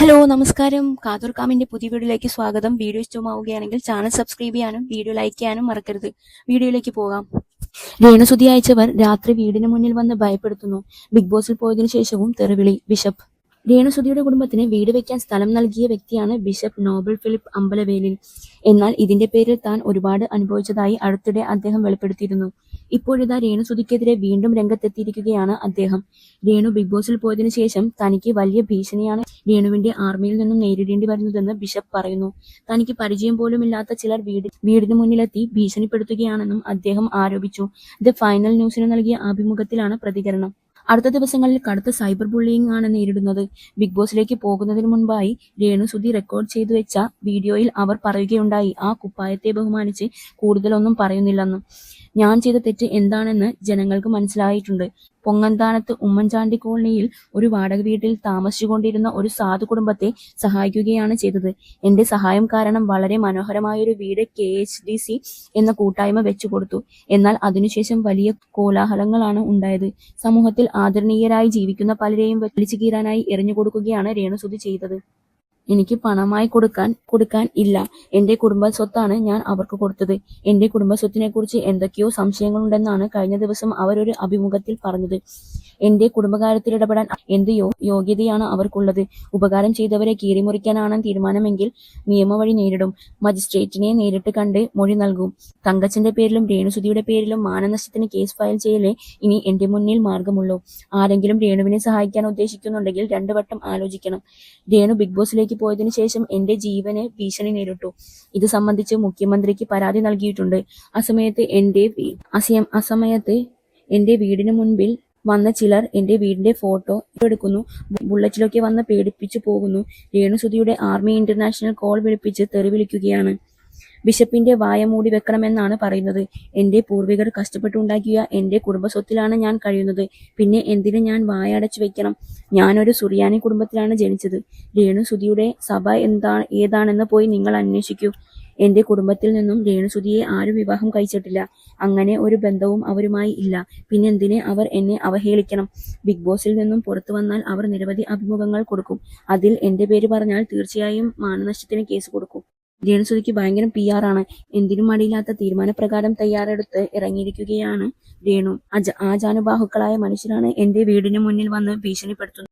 Hello നമസ്കാരം. കാതൂർ കാമിന്റെ പുതിയ വീഡിയോയിലേക്ക് സ്വാഗതം. വീഡിയോ ഇഷ്ടമാവുകയാണെങ്കിൽ ചാനൽ സബ്സ്ക്രൈബ് ചെയ്യാനും വീഡിയോ ലൈക്ക് ചെയ്യാനും മറക്കരുത്. വീഡിയോയിലേക്ക് പോകാം. വേണുസുതി അയച്ചവർ രാത്രി വീടിന് മുന്നിൽ വന്ന് ഭയപ്പെടുത്തുന്നു. ബിഗ് ബോസിൽ പോയതിനു ശേഷവും തെറിവിളി. ബിഷപ്പ്. രേണുസുതിയുടെ കുടുംബത്തിന് വീട് വെക്കാൻ സ്ഥലം നൽകിയ വ്യക്തിയാണ് ബിഷപ്പ് നോബൽ ഫിലിപ്പ് അമ്പലവേലിൽ. എന്നാൽ ഇതിന്റെ പേരിൽ താൻ ഒരുപാട് അനുഭവിച്ചതായി അടുത്തിടെ അദ്ദേഹം വെളിപ്പെടുത്തിയിരുന്നു. ഇപ്പോഴിതാ രേണുസുതിക്കെതിരെ വീണ്ടും രംഗത്തെത്തിയിരിക്കുകയാണ് അദ്ദേഹം. രേണു ബിഗ് ബോസിൽ പോയതിനു ശേഷം തനിക്ക് വലിയ ഭീഷണിയാണ് രേണുവിന്റെ ആർമിയിൽ നിന്നും നേരിടേണ്ടി വരുന്നതെന്ന് ബിഷപ്പ് പറയുന്നു. തനിക്ക് പരിചയം പോലും ഇല്ലാത്ത ചിലർ വീട് വീടിന് മുന്നിലെത്തി ഭീഷണിപ്പെടുത്തുകയാണെന്നും അദ്ദേഹം ആരോപിച്ചു. ദ ഫൈനൽ ന്യൂസിന് നൽകിയ അഭിമുഖത്തിലാണ് പ്രതികരണം. അടുത്ത ദിവസങ്ങളിൽ കടുത്ത സൈബർ ബുള്ളിയിങ് ആണ് നേരിടുന്നത്. ബിഗ് ബോസിലേക്ക് പോകുന്നതിന് മുൻപായി രേണു സുധി റെക്കോർഡ് ചെയ്തു വെച്ച വീഡിയോയിൽ അവർ പറയുകയുണ്ടായി ആ കുപ്പായത്തെ ബഹുമാനിച്ച് കൂടുതലൊന്നും പറയുന്നില്ലെന്നും. ഞാൻ ചെയ്ത തെറ്റ് എന്താണെന്ന് ജനങ്ങൾക്ക് മനസ്സിലായിട്ടുണ്ട്. പൊങ്ങന്താനത്ത് ഉമ്മൻചാണ്ടി കോളനിയിൽ ഒരു വാടക വീട്ടിൽ താമസിച്ചുകൊണ്ടിരുന്ന ഒരു സാധു കുടുംബത്തെ സഹായിക്കുകയാണ് ചെയ്തത്. എന്റെ സഹായം കാരണം വളരെ മനോഹരമായ ഒരു വീട് കെ എച്ച് ഡി സി എന്ന കൂട്ടായ്മ വെച്ചു കൊടുത്തു. എന്നാൽ അതിനുശേഷം വലിയ കോലാഹലങ്ങളാണ് ഉണ്ടായത്. സമൂഹത്തിൽ ആദരണീയരായി ജീവിക്കുന്ന പലരെയും വലിച്ചു കീറാനായി എറിഞ്ഞു കൊടുക്കുകയാണ് രേണുസുതി ചെയ്തത്. എനിക്ക് പണമായി കൊടുക്കാൻ കൊടുക്കാൻ ഇല്ല. എന്റെ കുടുംബ സ്വത്താണ് ഞാൻ അവർക്ക് കൊടുത്തത്. എന്റെ കുടുംബ സ്വത്തിനെ കുറിച്ച് എന്തൊക്കെയോ സംശയങ്ങളുണ്ടെന്നാണ് കഴിഞ്ഞ ദിവസം അവരൊരു അഭിമുഖത്തിൽ പറഞ്ഞത്. എന്റെ കുടുംബകാര്യത്തിൽ ഇടപെടാൻ എന്ത് യോഗ്യതയാണ് അവർക്കുള്ളത്. ഉപകാരം ചെയ്തവരെ കീറിമുറിക്കാനാണ് തീരുമാനമെങ്കിൽ നിയമവഴി നേരിടും. മജിസ്ട്രേറ്റിനെ നേരിട്ട് കണ്ട് മൊഴി നൽകും. തങ്കച്ചന്റെ പേരിലും രേണുസുതിയുടെ പേരിലും മാനനഷ്ടത്തിന് കേസ് ഫയൽ ചെയ്യലേ ഇനി എന്റെ മുന്നിൽ മാർഗമുള്ളൂ. ആരെങ്കിലും രേണുവിനെ സഹായിക്കാൻ ഉദ്ദേശിക്കുന്നുണ്ടെങ്കിൽ രണ്ടു വട്ടം ആലോചിക്കണം. രേണു ബിഗ് ബോസിലേക്ക് പോയതിനു ശേഷം എന്റെ ജീവന് ഭീഷണി നേരിട്ടു. ഇത് സംബന്ധിച്ച് മുഖ്യമന്ത്രിക്ക് പരാതി നൽകിയിട്ടുണ്ട്. അസമയത്ത് എന്റെ അസമയത്ത് എന്റെ വീടിന് മുൻപിൽ വന്ന ചിലർ എന്റെ വീടിന്റെ ഫോട്ടോ എടുക്കുന്നു. ബുള്ളറ്റിലൊക്കെ വന്ന് പേടിപ്പിച്ചു പോകുന്നു. രേണുസുതിയുടെ ആർമി ഇന്റർനാഷണൽ കോൾ വിളിപ്പിച്ച് തെറി വിളിക്കുകയാണ്. ബിഷപ്പിന്റെ വായ മൂടി വെക്കണമെന്നാണ് പറയുന്നത്. എന്റെ പൂർവികർ കഷ്ടപ്പെട്ടുണ്ടാക്കിയ എന്റെ കുടുംബസ്വത്തിലാണ് ഞാൻ കഴിയുന്നത്. പിന്നെ എന്തിന് ഞാൻ വായ അടച്ചു വെക്കണം? ഞാനൊരു സുറിയാനി കുടുംബത്തിലാണ് ജനിച്ചത്. രേണുസുതിയുടെ സഭ എന്താ ഏതാണെന്ന് പോയി നിങ്ങൾ അന്വേഷിക്കൂ. എന്റെ കുടുംബത്തിൽ നിന്നും രേണുസുതിയെ ആരും വിവാഹം കഴിച്ചിട്ടില്ല. അങ്ങനെ ഒരു ബന്ധവും അവരുമായി ഇല്ല. പിന്നെന്തിനെ അവർ എന്നെ അവഹേളിക്കണം? ബിഗ് ബോസിൽ നിന്നും പുറത്തു വന്നാൽ അവർ നിരവധി അഭിമുഖങ്ങൾ കൊടുക്കും. അതിൽ എന്റെ പേര് പറഞ്ഞാൽ തീർച്ചയായും മാനനഷ്ടത്തിന് കേസ് കൊടുക്കും. രേണുസുതിക്ക് ഭയങ്കര പി ആർ ആണ്. എന്തിനും മടിയില്ലാത്ത തീരുമാനപ്രകാരം തയ്യാറെടുത്ത് ഇറങ്ങിയിരിക്കുകയാണ് രേണു. അജ ആജാനുബാഹുക്കളായ മനുഷ്യരാണ് എന്റെ വീടിന് മുന്നിൽ വന്ന് ഭീഷണിപ്പെടുത്തുന്നത്.